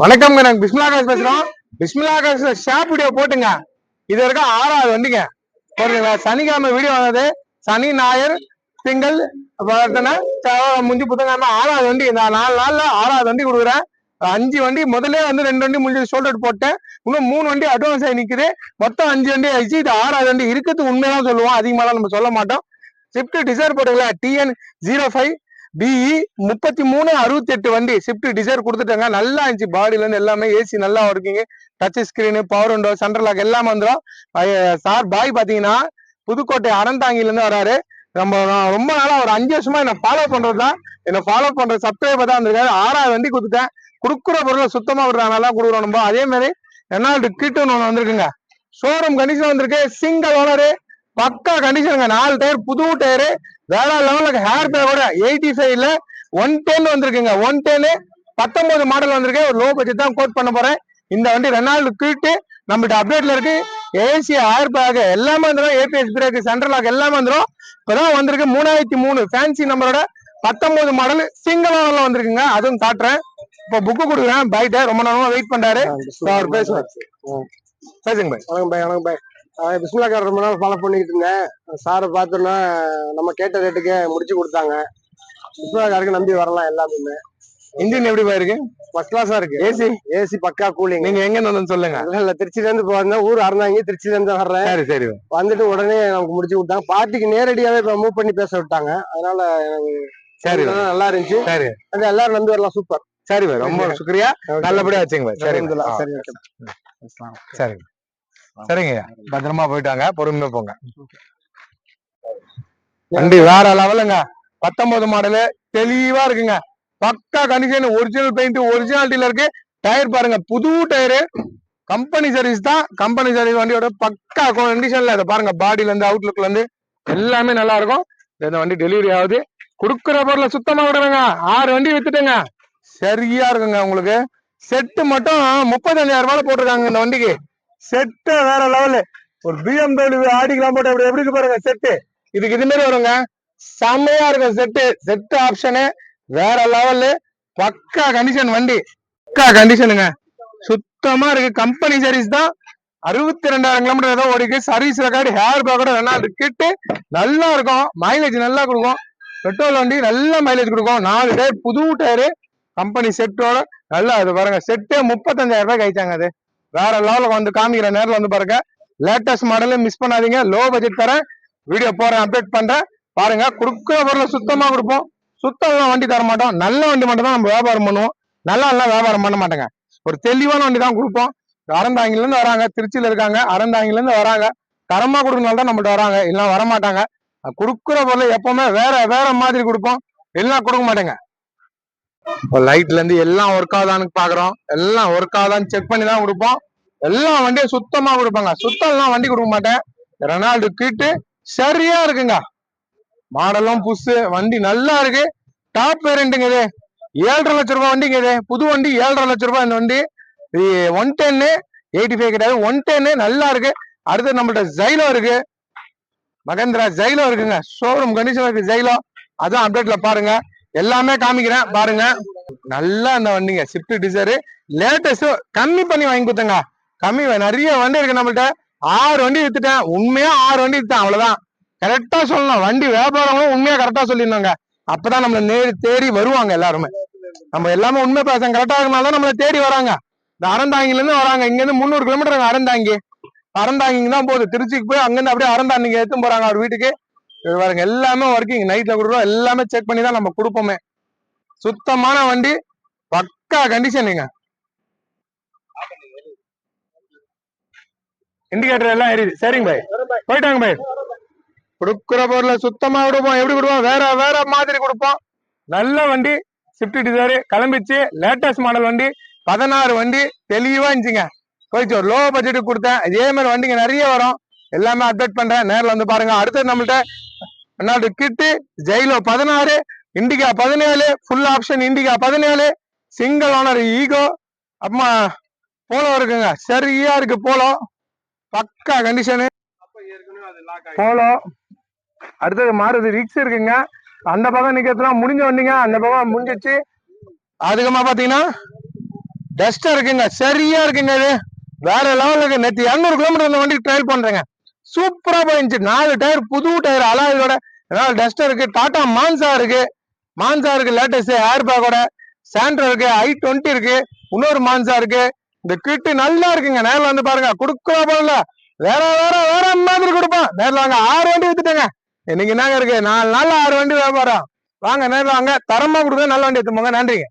வணக்கம்ங்க நாங்க பிஸ்மிலாகாஷ் பேசுறோம். பிஸ்மிலா காசு ஷாப் வீடியோ போட்டுங்க. இது வரைக்கும் ஆறாவது வண்டிங்க. போடுறீங்களா சனிக்கிழமை வீடியோ வந்தது சனி ஞாயிறு திங்கள் பார்த்தோன்னா முஞ்சி புத்தகம் ஆறாவது வண்டி. இந்த நாலு நாள்ல ஆறாவது வண்டி கொடுக்குறேன். அஞ்சு வண்டி முதல்ல வந்து ரெண்டு வண்டி முடிஞ்சது. ஷோல்டர் போட்டேன். இன்னும் மூணு வண்டி அட்வான்ஸ் ஆகி நிற்குது மொத்தம் அஞ்சு வண்டி ஆயிடுச்சு. இது ஆறாவது வண்டி. இருக்கிறது உண்மையெல்லாம் சொல்லுவோம். அதிகமாலாம் நம்ம சொல்ல மாட்டோம். ஸ்விஃப்ட் டிசைர் போட்டுங்களா டிஎன் ஜீரோ ஃபைவ் பிஇ முப்பத்தி மூணு அறுபத்தி எட்டு வண்டி ஸ்விஃப்ட் டிசைர் கொடுத்துட்டாங்க. நல்லா இருந்துச்சு. பாடியில இருந்து எல்லாமே ஏசி நல்லா இருக்குங்க touch screen power window central lock எல்லாம் வந்துடும் சார் பாய் பாத்தீங்கன்னா புதுக்கோட்டை அறந்தாங்கிலேருந்து வராரு. நம்ம நான் ரொம்ப நாளா ஒரு அஞ்சு வருஷமா என்ன ஃபாலோ பண்றது தான் என்ன ஃபாலோ பண்ற சப்ஸ்கிரைபர் தான் வந்திருக்காரு. ஆறாவது வண்டி கொடுத்துட்டேன். கொடுக்குற பொருளை சுத்தமா விடுறாங்க நல்லா கொடுக்குறோம் நம்ம. அதே மாதிரி ரெனால்டு கிட்டுன்னு ஒன்று வந்திருக்குங்க. ஷோரூம் கண்டிஷன் வந்திருக்கு. சிங்கிள் ஓனரு பக்கா கண்டிஷனுங்க நாலு டயர் புது டயரு வேற லெவலுக்கு ஹேர் பே கூட எயிட்டி ஃபைவ்ல ஒன் டென் வந்திருக்குங்க. ஒன் டென்னு பத்தொன்பது மாடல் வந்திருக்கு. ஒரு லோ பட்ஜெட் தான் கோட் பண்ண போறேன். இந்த வண்டி ரெனால்டு கிட்டு நம்மகிட்ட அப்டேட்ல இருக்கு. ஏசி ஏர் பேக் எல்லாமே வந்துடும் ஏபிஎஸ் பிரேக் சென்ட்ரல் லாக் எல்லாமே வந்துடும் இப்பதான் வந்திருக்கு மூணாயிரத்தி மூணு. ஃபேன்சி நம்பரோட பத்தொன்பது மாடல் சிங்கிள் ஓனர்ல வந்திருக்குங்க. அதுவும் காட்டுறேன். இப்போ புக்கு கொடுக்குறேன். பைட்ட ரொம்ப நேரமா வெயிட் பண்றாரு. அவர் பேசுவார். பேசுங்க பாய் வணக்கம் பாய் வணக்கம் பாய் அஹ் பிஸ்மிலா கார் ரொம்ப நாள் ஃபாலோ பண்ணிட்டு இருந்தேன். சாரை பார்த்தோன்னா நம்ம கேட்ட ரேட்டுக்கு முடிச்சு கொடுத்தாங்க. பிஸ்மிலா காருக்கு நம்பி வரலாம் எல்லாமே. இன்ஜின் எப்படி பாய் இருக்கு ஃபர்ஸ்ட் கிளாஸா இருக்கு. ஏசி ஏசி பக்கா கூலிங் நீங்க எங்க இருந்து சொல்லுங்க. இல்ல திருச்சில இருந்து வந்தேன் ஊர் அறந்தாங்க திருச்சில இருந்து வர்றேன். சரி சரி. வந்துட்டு உடனே நமக்கு முடிச்சு கொடுத்தாங்க. பார்ட்டிக்கு நேரடியாவே இப்ப மூவ் பண்ணி பேச விட்டாங்க. அதனால எனக்கு சரி நல்லா இருந்துச்சு. சரி. அது எல்லாரும் நம்பி வரலாம். சூப்பர். சரி ரொம்ப சுக்ரியா. நல்லபடியா வச்சுங்க சரி சரி. சரிங்க. பத்திரமா போயிட்டாங்க. பொறுமையா போங்க. வண்டி வேற லெவலுங்க. பத்தொன்பது மாடலு தெளிவா இருக்குங்க. பக்கா கண்டிஷன் ஒரிஜினல் பெயிண்ட் ஒரிஜினாலிட்டியில இருக்கு. டயர் பாருங்க. புது டயரு கம்பெனி சர்வீஸ் தான். கம்பெனி சர்வீஸ் வண்டியோட பக்கா கண்டிஷன்ல இதை பாருங்க. பாடியில இருந்து அவுட்லுக்ல இருந்து எல்லாமே நல்லா இருக்கும். இந்த வண்டி டெலிவரி ஆகுது. குடுக்குற பொருளை சுத்தமா விடுறேங்க ஆறு வண்டி வித்துட்டேங்க. சரியா இருக்குங்க உங்களுக்கு. செட்டு மட்டும் முப்பத்தஞ்சாயிரம் ரூபாய் போட்டிருக்காங்க இந்த வண்டிக்கு. செட்டு வேற லெவலு ஒரு பிஎம்டபிள்யூ ஆடிக்கலாம் போட்டு எப்படி எப்படி இருக்கு பாருங்க செட்டு இதுக்கு இது மாதிரி வருங்க. செம்மையா இருக்கும் செட்டு செட்டு ஆப்ஷனு வேற லெவலு பக்கா கண்டிஷன் வண்டி. பக்கா கண்டிஷனுங்க சுத்தமா இருக்கு. கம்பெனி சர்வீஸ் தான். அறுபத்தி ரெண்டாயிரம் கிலோமீட்டர் ஏதோ ஓடிக்கு சர்வீஸ் ரெக்கார்டு ஹேர் பேக்கோட வேணா கிட்டு நல்லா இருக்கும். மைலேஜ் நல்லா கொடுக்கும். பெட்ரோல் வண்டி நல்ல மைலேஜ் கொடுக்கும். நாலு டயர் புது டயரு கம்பெனி செட்டோட நல்லா அது பாருங்க. செட்டே முப்பத்தஞ்சாயிரம் ரூபாய் கழிச்சாங்க அது. வேற லெவலில் வந்து காமிக்கிற நேரில் வந்து பாருங்க லேட்டஸ்ட் மாடலு மிஸ் பண்ணாதீங்க. லோ பட்ஜெட் தரேன் வீடியோ போறேன் அப்டேட் பண்றேன். பாருங்க கொடுக்குற பொருளை சுத்தமா கொடுப்போம். சுத்தம் வண்டி தர மாட்டோம். நல்ல வண்டி மட்டும் தான் நம்ம வியாபாரம் பண்ணுவோம். நல்லா எல்லாம் வியாபாரம் பண்ண மாட்டேங்க. ஒரு தெளிவான வண்டி தான் கொடுப்போம். அறந்தாங்கிலேருந்து வராங்க திருச்சியில் இருக்காங்க அறந்தாங்கிலேருந்து வராங்க. தரமாக கொடுக்கறனால தான் நம்மகிட்ட வராங்க. இல்லைன்னா வர மாட்டாங்க கொடுக்குற பொருளை எப்பவுமே வேற வேற மாதிரி கொடுப்போம். எல்லாம் கொடுக்க மாட்டேங்க. லைட்ல இருந்து எல்லாம் ஒர்க் ஆகுதான்னு பாக்குறோம். எல்லாம் ஒர்க் ஆகுதான்னு செக் பண்ணி தான் கொடுப்போம். எல்லா வண்டியும் சுத்தமா கொடுப்பாங்க. சுத்தம்லாம் வண்டி கொடுக்க மாட்டேன். ரெனால்டு கீட்டு சரியா இருக்குங்க. மாடலும் புதுசு வண்டி நல்லா இருக்கு. டாப் வேரியண்ட்டுங்க இது. ஏழரை லட்ச ரூபாய் வண்டிங்க இது. புது வண்டி ஏழரை லட்ச ரூபாய் இந்த வண்டி. ஒன் டென்னு எயிட்டி ஃபைவ் கிடையாது. ஒன் டென்னு நல்லா இருக்கு. அடுத்து நம்மள்ட்ட ஜைலோ இருக்கு. மகேந்திரா ஜைலோ இருக்குங்க. ஷோரூம் கண்டிஷன் இருக்கு ஜைலோ அதான் அப்டேட்ல பாருங்க. எல்லாமே காமிக்கிறேன் பாருங்க. நல்லா அந்த வண்டிங்க ஷிஃப்ட் டிசைரு லேட்டஸ்ட் கம்மி பண்ணி வாங்கி கொடுத்தங்க. கம்மி நிறைய வண்டி இருக்கு நம்மள்ட்ட. ஆறு வண்டி வித்துட்டேன். உண்மையா ஆறு வண்டி வித்தேன் அவ்வளவுதான். கரெக்டா சொல்லணும். வண்டி வியாபாரங்களும் உண்மையா கரெக்டா சொல்லியிருந்தாங்க அப்பதான் நம்மள நேரி தேடி வருவாங்க எல்லாருமே. நம்ம எல்லாமே உண்மை பேச கரெக்டா இருக்கனால நம்மள தேடி வராங்க. இந்த அறந்தாங்கில இருந்து வராங்க. இங்க இருந்து முந்நூறு கிலோமீட்டர் அறந்தாங்கி. அறந்தாங்கிங்க தான் போகுது. திருச்சிக்கு போய் அங்கிருந்து அப்படியே அறந்தாங்க எடுத்து போறாங்க அவர் வீட்டுக்கு. இது பாருங்க எல்லாமே ஒர்க்கிங் நைட்ல கொடுக்குறோம் எல்லாமே செக் பண்ணி தான் நம்ம கொடுப்போமே. சுத்தமான வண்டி பக்கா கண்டிஷனுங்க இண்டிகேட்டர் எல்லாம் எரியுது சரிங்க பாய். போயிட்டாங்க பாய். கொடுக்குற பொருளை சுத்தமா கொடுப்போம் எப்படி கொடுப்போம் வேற வேற மாதிரி கொடுப்போம். நல்ல வண்டி ஸ்விஃப்ட் டிசைர் கிளம்பிச்சு லேட்டஸ்ட் மாடல் வண்டி பதினாறு வண்டி தெளிவா இருந்துச்சுங்க. போயிடுச்சு. ஒரு லோ பட்ஜெட்டுக்கு கொடுத்தேன். இதே மாதிரி வண்டிங்க நிறைய வரும். எல்லாமே அப்டேட் பண்றேன். நேர்ல வந்து பாருங்க. அடுத்தது நம்மள்ட்ட ரெண்டாவது கிட்டு ஜெயிலோ பதினாறு இண்டிகா பதினேழு ஃபுல் ஆப்ஷன் இண்டிகா பதினேழு சிங்கிள் ஓனர் ஈகோ அம்மா போலோ இருக்குங்க. சரியா இருக்கு போலோ பக்கா கண்டிஷனு போலோ அடுத்தது மாறுது ரிக்ஸ் இருக்குங்க. அந்த பக்கம் நிக்கிறதுலாம் முடிஞ்ச வண்டிங்க அந்த பக்கம் முடிஞ்சிச்சு. அதுக்கப்புறமா பாத்தீங்கன்னா டஸ்டா இருக்குங்க. சரியா இருக்குங்க இது. வேற லெவல்ல இருக்கு நேற்று இரநூறு கிலோமீட்டர் இந்த வண்டி ட்ரையல் பண்றேங்க. சூப்பரா போயிருந்துச்சு நாலு டயர் புது டயர் அலாயோட ஏதாவது டஸ்டர் இருக்கு டாடா மான்சா இருக்கு. மான்சா இருக்கு லேட்டஸ்ட் ஏர் பேக்கோட சாண்ட்ரோ இருக்கு ஐ டுவெண்ட்டி இருக்கு. இன்னொரு மான்சா இருக்கு. இந்த கிட்டு நல்லா இருக்குங்க. நேரில் வந்து பாருங்க. கொடுக்கலாம் போல. வேற வேற வேற மாதிரி கொடுப்போம். நேரில் வாங்க. ஆறு வண்டி வித்துட்டேங்க. இன்னைக்கு என்னங்க இருக்கு? நாலு நாள் ஆறு வண்டி வியாபாரம். வாங்க நேரில் வாங்க. தரமா கொடுங்க. நல்ல வண்டி எடுத்து போங்க. நன்றிங்க.